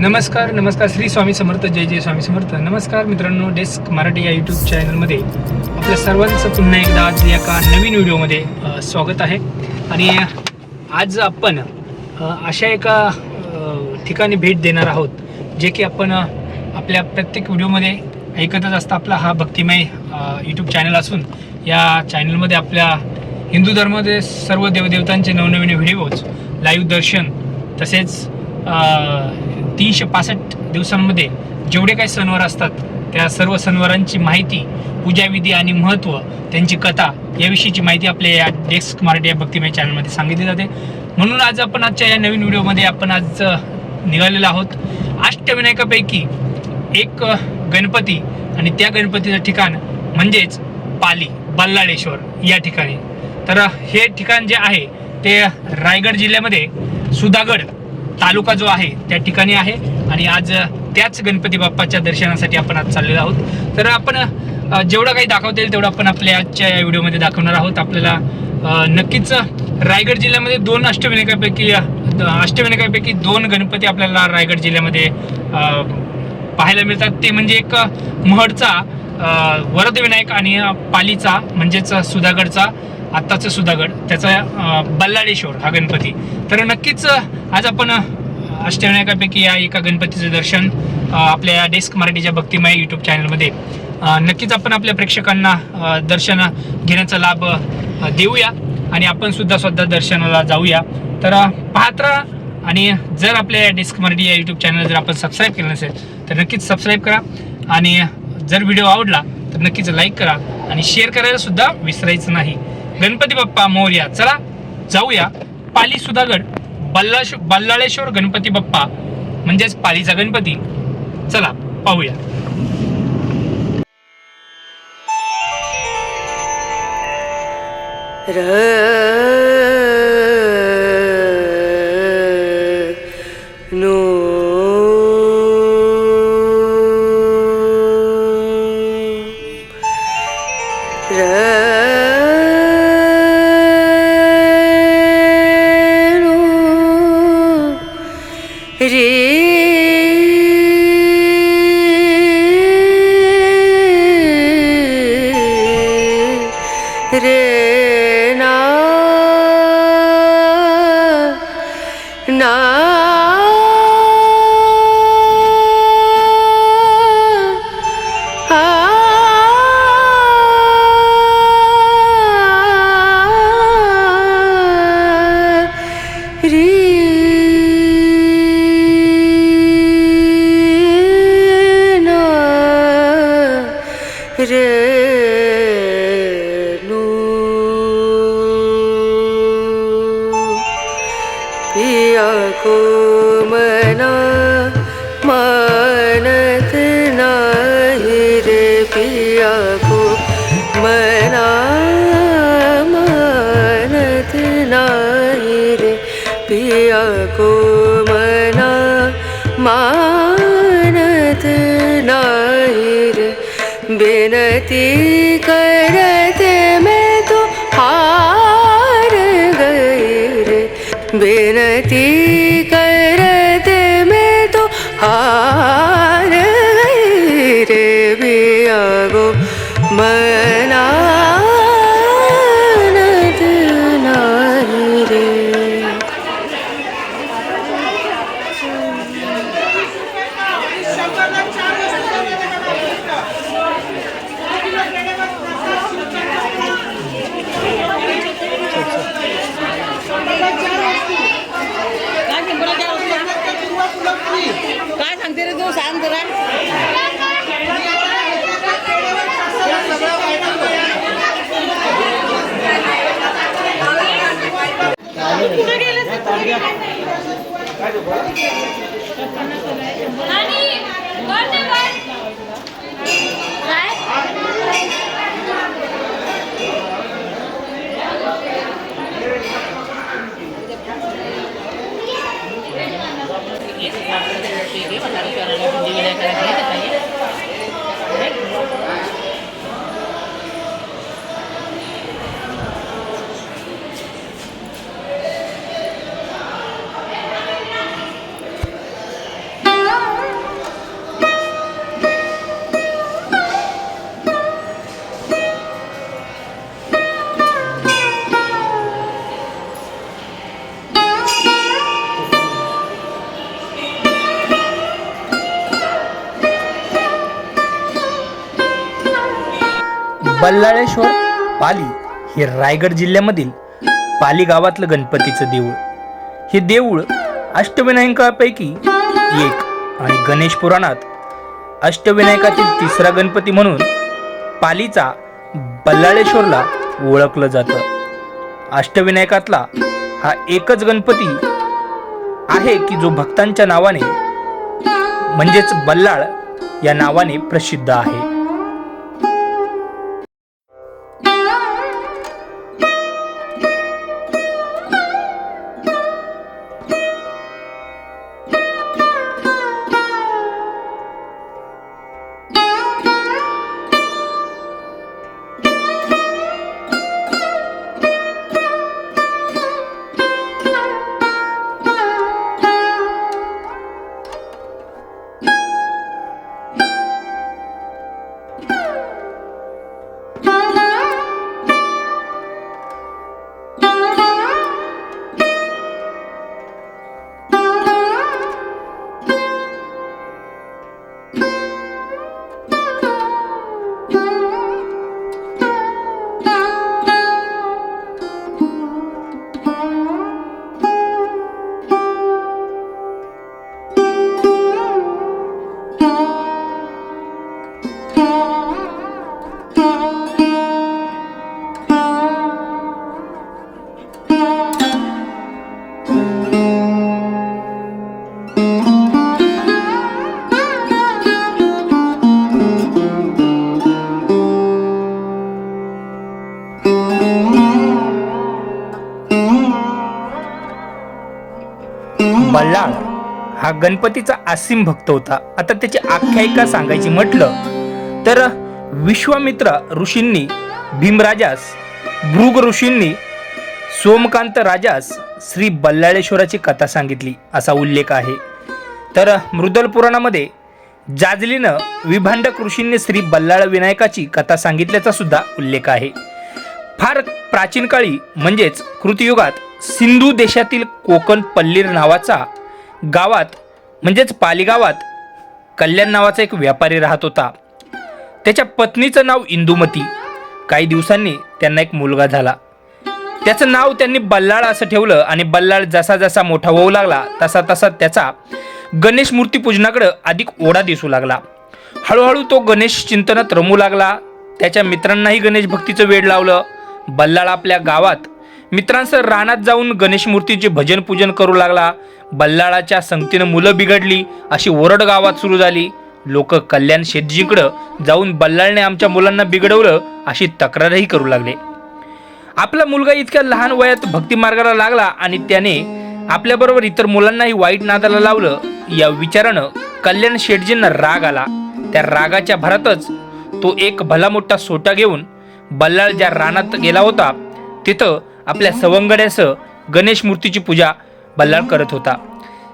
नमस्कार नमस्कार श्री स्वामी समर्थ जय जय स्वामी समर्थ. नमस्कार मित्रांनो डेस्क मराठी या यूट्यूब चॅनलमध्ये आपल्या सर्वांचं पुन्हा एकदा आज एका नवीन व्हिडिओमध्ये स्वागत आहे. आणि आज आपण अशा एका ठिकाणी भेट देणार आहोत जे की आपण आपल्या प्रत्येक व्हिडिओमध्ये ऐकतच असता आपला हा भक्तिमय यूट्यूब चॅनल असून या चॅनलमध्ये आपल्या हिंदू धर्मामध्ये सर्व देवदेवतांचे नवनवीन व्हिडिओज लाईव्ह दर्शन तसेच तीनशे पासष्ट दिवसांमध्ये जेवढे काही सणवार असतात त्या सर्व सणवारांची माहिती पूजाविधी आणि महत्त्व त्यांची कथा याविषयीची माहिती आपल्या या डेस्क मराठी या भक्तिमय चॅनलमध्ये सांगितली जाते. म्हणून आज आपण आजच्या या नवीन व्हिडिओमध्ये आपण आज निघालेलो आहोत. अष्टविनायकापैकी एक गणपती आणि त्या गणपतीचं ठिकाण म्हणजेच पाली बल्लाळेश्वर या ठिकाणी. तर हे ठिकाण जे आहे ते रायगड जिल्ह्यामध्ये सुधागड तालुका जो आहे त्या ठिकाणी आहे. आणि आज त्याच गणपती बाप्पाच्या दर्शनासाठी आपण आज चाललेलो आहोत. तर आपण जेवढं काही दाखवता येईल तेवढं आपण आपल्या आजच्या या व्हिडिओमध्ये दाखवणार आहोत. आपल्याला नक्कीच रायगड जिल्ह्यामध्ये दोन अष्टविनायकापैकी अष्टविनायकापैकी दोन गणपती आपल्याला रायगड जिल्ह्यामध्ये पाहायला मिळतात. ते म्हणजे एक महडचा वरदविनायक आणि पालीचा म्हणजेच सुधागडचा आत्ताचं सुधागड त्याचा बल्लाळेश्वर हा गणपती. तर नक्कीच आज आपण अष्टविनायकापैकी या एका गणपतीचं दर्शन आपल्या डेस्क मराठीच्या भक्तिमय यूट्यूब चॅनलमध्ये नक्कीच आपण आपल्या प्रेक्षकांना दर्शन घेण्याचा लाभ देऊया. आणि आपण सुद्धा स्वतः दर्शनाला जाऊया. तर पाहत राहा. आणि जर आपल्या डेस्क मराठी या यूट्यूब चॅनल जर आपण सबस्क्राईब केलं नसेल तर नक्कीच सबस्क्राईब करा. आणि जर व्हिडिओ आवडला तर नक्कीच लाईक करा. आणि शेअर करायला सुद्धा विसरायचं नाही. गणपती बाप्पा मोर्या. चला जाऊया. पाली सुधागड बल्लाश बल्लाळेश्वर गणपती बाप्पा म्हणजेच पालीचा गणपती. चला पाहूया. र रे करते मैं Gracias. बल्लाळेश्वर पाली हे रायगड जिल्ह्यामधील पाली गावातलं गणपतीचं देऊळ. हे देऊळ अष्टविनायकापैकी एक आणि गणेश पुराणात अष्टविनायकातील तिसरा गणपती म्हणून पालीचा बल्लाळेश्वरला ओळखलं जातं. अष्टविनायकातला हा एकच गणपती आहे की जो भक्तांच्या नावाने म्हणजेच बल्लाळ या नावाने प्रसिद्ध आहे. गणपतीचा असीम भक्त होता. आता त्याची आख्यायिका सांगायची म्हटलं तर विश्वामित्र ऋषींनी भीमराजास भृग ऋषींनी सोमकांत राजास श्री बल्लाळेश्वराची कथा सांगितली असा उल्लेख आहे. तर मृदल पुराणामध्ये जाजलीनं विभांडक ऋषींनी श्री बल्लाळ विनायकाची कथा सांगितल्याचा सुद्धा उल्लेख आहे. फार प्राचीन काळी म्हणजेच कृतियुगात सिंधू देशातील कोकण पल्लीर नावाचा गावात म्हणजेच पालीगावात कल्याण नावाचा एक व्यापारी राहत होता. त्याच्या पत्नीचं नाव इंदुमती. काही दिवसांनी त्यांना एक मुलगा झाला. त्याचं नाव त्यांनी बल्लाळ असं ठेवलं आणि बल्लाळ जसा जसा मोठा होऊ लागला तसा तसा त्याचा गणेश मूर्ती पूजनाकडं अधिक ओढा दिसू लागला. हळूहळू तो गणेश चिंतनात रमू लागला. त्याच्या मित्रांनाही गणेश भक्तीचं वेळ लावलं. बल्लाळ आपल्या गावात मित्रांसह रानात जाऊन गणेश मूर्तीचे भजन पूजन करू लागला. बल्लाळाच्या संगतीनं मुलं बिघडली. अशी ओरड गावात सुरू झाली. लोक कल्याण शेटजीकडं जाऊन बल्लाळने आमच्या मुलांना बिघडवलं अशी तक्रारही करू लागले. आपला मुलगा इतक्या लहान वयात भक्ती मार्गाला लागला आणि त्याने आपल्याबरोबर इतर मुलांनाही वाईट नादाला लावलं. या विचारानं कल्याण शेटजींना राग आला. त्या रागाच्या भरातच तो एक भला मोठा सोटा घेऊन बल्लाळ ज्या रानात गेला होता तिथं आपल्या सवंगड्यासह गणेश मूर्तीची पूजा बल्लाळ करत होता.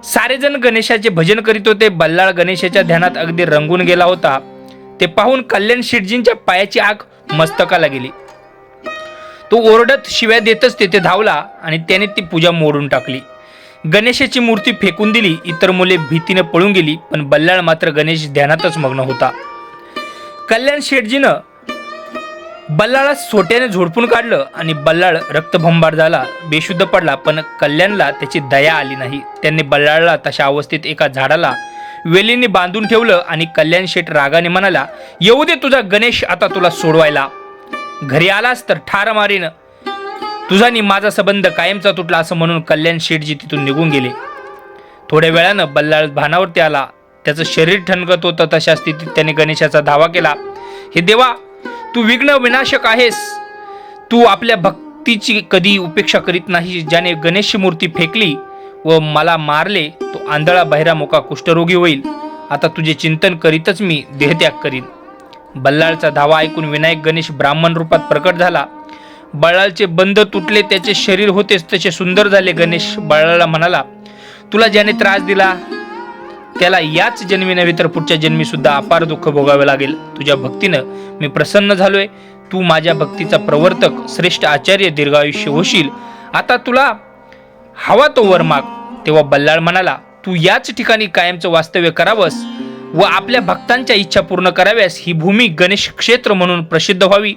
सारेजण गणेशाचे भजन करीत होते. बल्लाळ गणेशाच्या ध्यानात अगदी रंगून गेला होता. ते पाहून कल्याण शेटजींच्या पायाची आग मस्तकाला गेली. तो ओरडत शिव्या देतच तेथे धावला आणि त्याने ती पूजा मोडून टाकली. गणेशाची मूर्ती फेकून दिली. इतर मुले भीतीने पळून गेली पण बल्लाळ मात्र गणेश ध्यानातच मग्न होता. कल्याण शेटजीनं बल्लाळा सोट्याने झोडपून काढलं आणि बल्लाळ रक्तभंबार झाला. बेशुद्ध पडला पण कल्याणला त्याची दया आली नाही. त्यांनी बल्लाळला तशा अवस्थेत एका झाडाला वेलीने बांधून ठेवलं आणि कल्याण शेठ रागाने म्हणाला येऊ दे तुझा गणेश आता तुला सोडवायला. घरी आलास तर ठार मारीन. तुझा नि माझा संबंध कायमचा तुटला असं म्हणून कल्याण शेठजी तिथून निघून गेले. थोड्या वेळानं बल्लाळ भानावरती आला. त्याचं शरीर ठणकत होतं तशा स्थितीत त्याने गणेशाचा धावा केला. हे देवा तू विघ्न विनाशक आहेस. तू आपल्या भक्तीची कधी उपेक्षा करीत नाही ज्याने गणेशची मूर्ती फेकली व मला मारले तो आंधळा बहिरा मोका कुष्ठरोगी होईल. आता तुझे चिंतन करीतच मी देहत्याग करीन. बल्लाळचा धावा ऐकून विनायक गणेश ब्राह्मण रूपात प्रकट झाला. बळाळचे बंध तुटले त्याचे शरीर होतेच तसे सुंदर झाले गणेश बळाळला म्हणाला तुला ज्याने त्रास दिला त्याला याच जन्मी नव्हे तर पुढच्या जन्मी सुद्धा अपार दुःख भोगावे लागेल. तुझ्या भक्तीनं मी प्रसन्न झालोय. तू माझ्या भक्तीचा प्रवर्तक श्रेष्ठ आचार्य दीर्घायुष्य होशील. आता तुला हवा तो वर माग. तेव्हा बल्लाळ म्हणाला तू याच ठिकाणी कायमचं वास्तव्य करावंस व आपल्या भक्तांच्या इच्छा पूर्ण कराव्यास ही भूमी गणेश क्षेत्र म्हणून प्रसिद्ध व्हावी.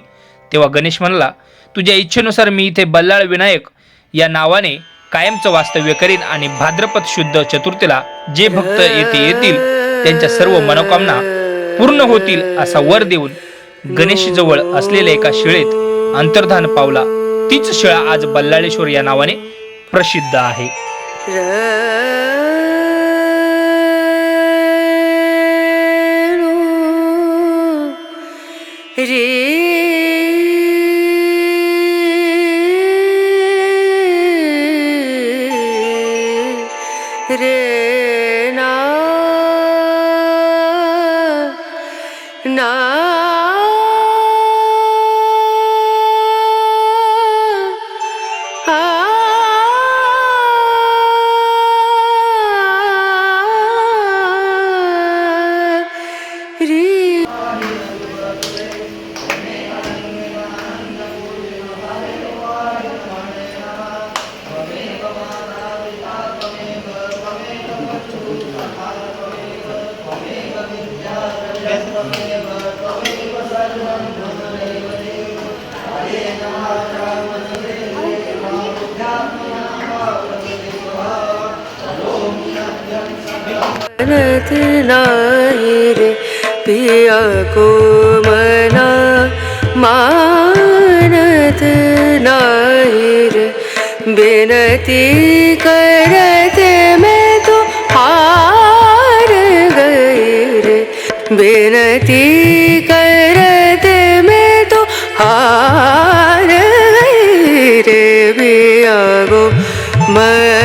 तेव्हा गणेश म्हणाला तुझ्या इच्छेनुसार मी इथे बल्लाळ विनायक या नावाने कायमचं वास्तव्य करीन आणि भाद्रपद शुद्ध चतुर्थीला जे भक्त येथे येतील त्यांच्या सर्व मनोकामना पूर्ण होतील असा वर देऊन गणेश जवळ असलेल्या एका शिळेत अंतर्धान पावला. तीच शिळा आज बल्लाळेश्वर या नावाने प्रसिद्ध आहे. रे रे पिया को मना मानत नाही रे बेनती करते Hey.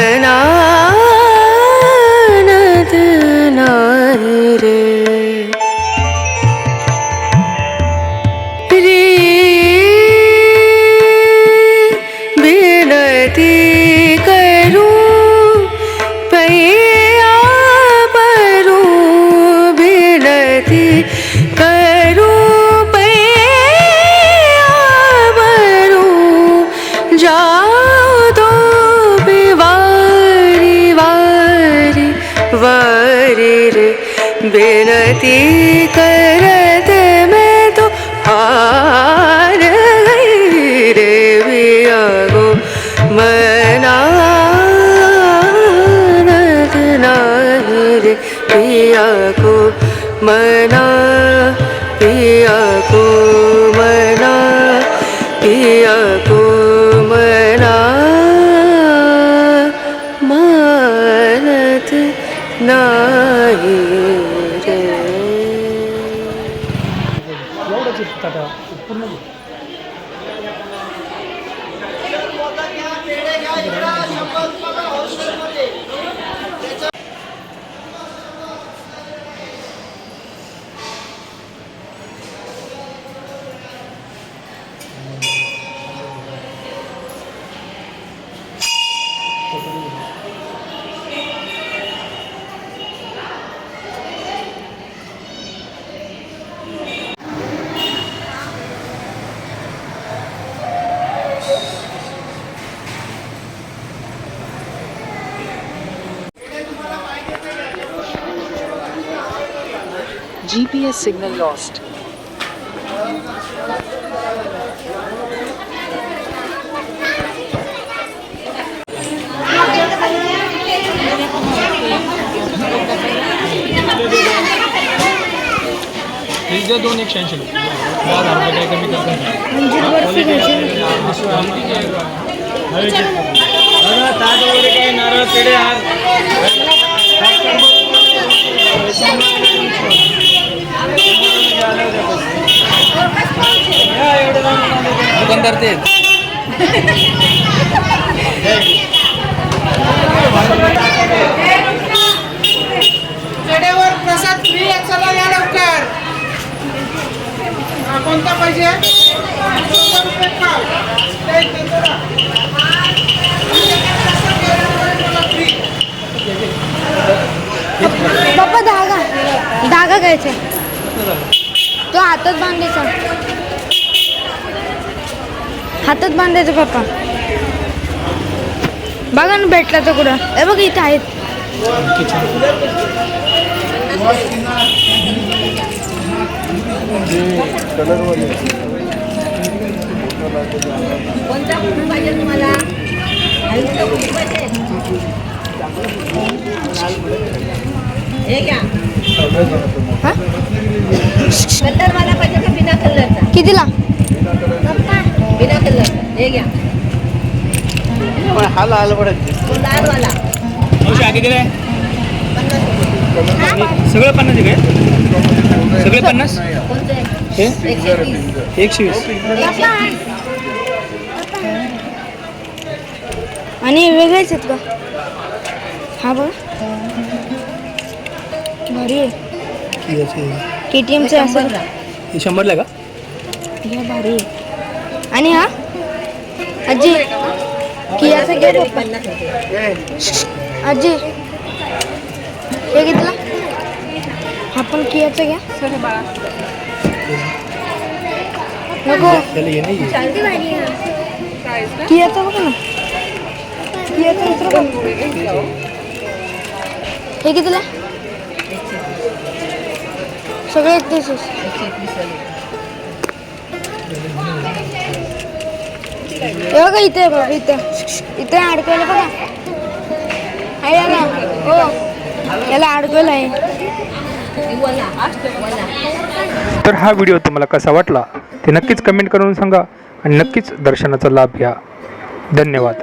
रे बेनती करते मैं तो हार गई रे बिया गो मना रे बिया को मना টাটা GPS signal lost. फ्रीजर दोन एकशे ऐंशी. दहा हजार रुपये काही कमी करतो नारळ पेढे हार. दुकानदार ते. पेढेवर प्रसाद फ्री चला या लवकर. हा, कोणता पाहिजे. पप्पा धागा धागा घ्यायचे. हातच बांधायचा. हातच बांधायचं पप्पा बघा ना भेटला तर कुठं. हे बघ इथे आहेत. कोणता कुठून पाहिजे तुम्हाला आईचा कुठून पाहिजे हे घ्या. कलर वाला पाहिजे का बिना कलरचा कितीला? बिना कलरचा हे घ्या तो लाल वाला मावशी आगे दिले पन्नास सगळं पन्नास आहे काय? सगळे पन्नास? कोणते हे? एकशे वीस. एकशे वीस आणि वेगळेच आहेत का हा बघ. भारी आहे. के टी एमचे असं. हे शंभरला का? घ्या भारी आहे. आणि हा? आजी कियाचा घ्या पप्पा. आजी हे कितीला हा पण कियाचा घ्या. नको. त्याला हे नाही कियाचा बघ ना. कियाचा हे कितीला सगळे एकतीस एकशे एकवीस हे बघा इथे बघा इथे. इथे अडकवलं बघा. आहे ना. हो. याला अडकवलं आहे. तर हा व्हिडिओ तुम्हाला कसा वाटला ते नक्कीच कमेंट करून सांगा आणि नक्कीच दर्शनाचा लाभ घ्या. धन्यवाद.